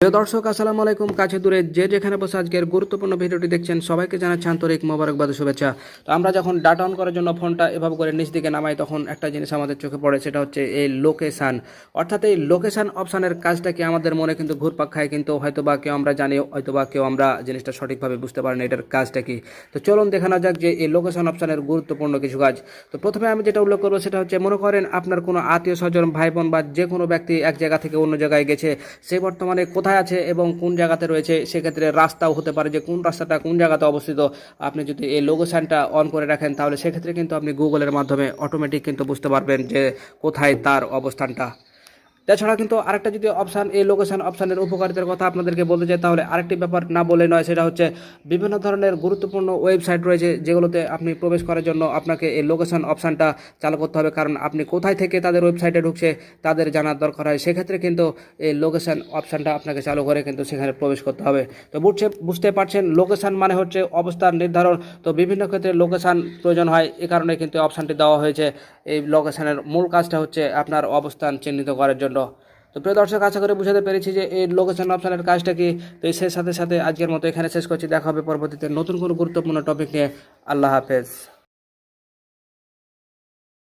প্রিয় দর্শক, আসসালামু আলাইকুম। কাছে দূরে যে যেখানে বসে আজকের গুরুত্বপূর্ণ ভিডিওটি দেখছেন, সবাইকে জানাচ্ছি আন্তরিক মোবারকবাদ, শুভেচ্ছা। তো আমরা যখন ডাটা অন করার জন্য ফোনটা এভাবে করে নিচ দিকে নামাই, তখন একটা জিনিস আমাদের চোখে পড়ে, সেটা হচ্ছে এই লোকেশান অর্থাৎ এই লোকেশান অপশানের কাজটা কি আমাদের মনে কিন্তু ঘুরপাক খায়, কিন্তু হয়তো বা কেউ আমরা জানি হয়তো বা কেউ আমরা জিনিসটা সঠিকভাবে বুঝতে পারি না এটার কাজটা কি? তো চলুন দেখানো যাক যে এই লোকেশন অপশানের গুরুত্বপূর্ণ কিছু কাজ। তো প্রথমে আমি যেটা উল্লেখ করব, সেটা হচ্ছে মনে করেন আপনার কোনো আত্মীয় স্বজন, ভাই বোন বা যে কোনো ব্যক্তি এক জায়গা থেকে অন্য জায়গায় গেছে, সে বর্তমানে কোথায় আছে এবং কোন জায়গাতে রয়েছে, সেক্ষেত্রে রাস্তাও হতে পারে যে কোন রাস্তাটা কোন জায়গাতে অবস্থিত, আপনি যদি এই লোকেশানটা অন করে রাখেন, তাহলে সেক্ষেত্রে কিন্তু আপনি গুগলের মাধ্যমে অটোমেটিক কিন্তু বুঝতে পারবেন যে কোথায় তার অবস্থানটা। তাছাড়া কিন্তু আরেকটা যদি অপশান এই লোকেশান অপশানের উপকারিতার কথা আপনাদেরকে বলতে চাই, তাহলে আরেকটি ব্যাপার না বলে নয়, সেটা হচ্ছে বিভিন্ন ধরনের গুরুত্বপূর্ণ ওয়েবসাইট রয়েছে, যেগুলোতে আপনি প্রবেশ করার জন্য আপনাকে এই লোকেশান অপশানটা চালু করতে হবে। কারণ আপনি কোথায় থেকে তাদের ওয়েবসাইটে ঢুকছে, তাদের জানার দরকার হয়, সেক্ষেত্রে কিন্তু এই লোকেশান অপশানটা আপনাকে চালু করে কিন্তু সেখানে প্রবেশ করতে হবে। তো বুঝছে, বুঝতে পারছেন লোকেশান মানে হচ্ছে অবস্থান নির্ধারণ। তো বিভিন্ন ক্ষেত্রে লোকেশান প্রয়োজন হয়, এ কারণে কিন্তু অপশানটি দেওয়া হয়েছে। এই লোকেশানের মূল কাজটা হচ্ছে আপনার অবস্থান চিহ্নিত করার জন্য। তো প্রিয় দর্শক, আশা করে বুঝাতে পেরেছি যে এই লোকেশন অপশানের কাজটা কি। তো সেই সাথে সাথে আজকের মতো এখানে শেষ করছি। দেখা হবে পরবর্তীতে নতুন কোনো গুরুত্বপূর্ণ টপিক নিয়ে। আল্লাহ হাফেজ।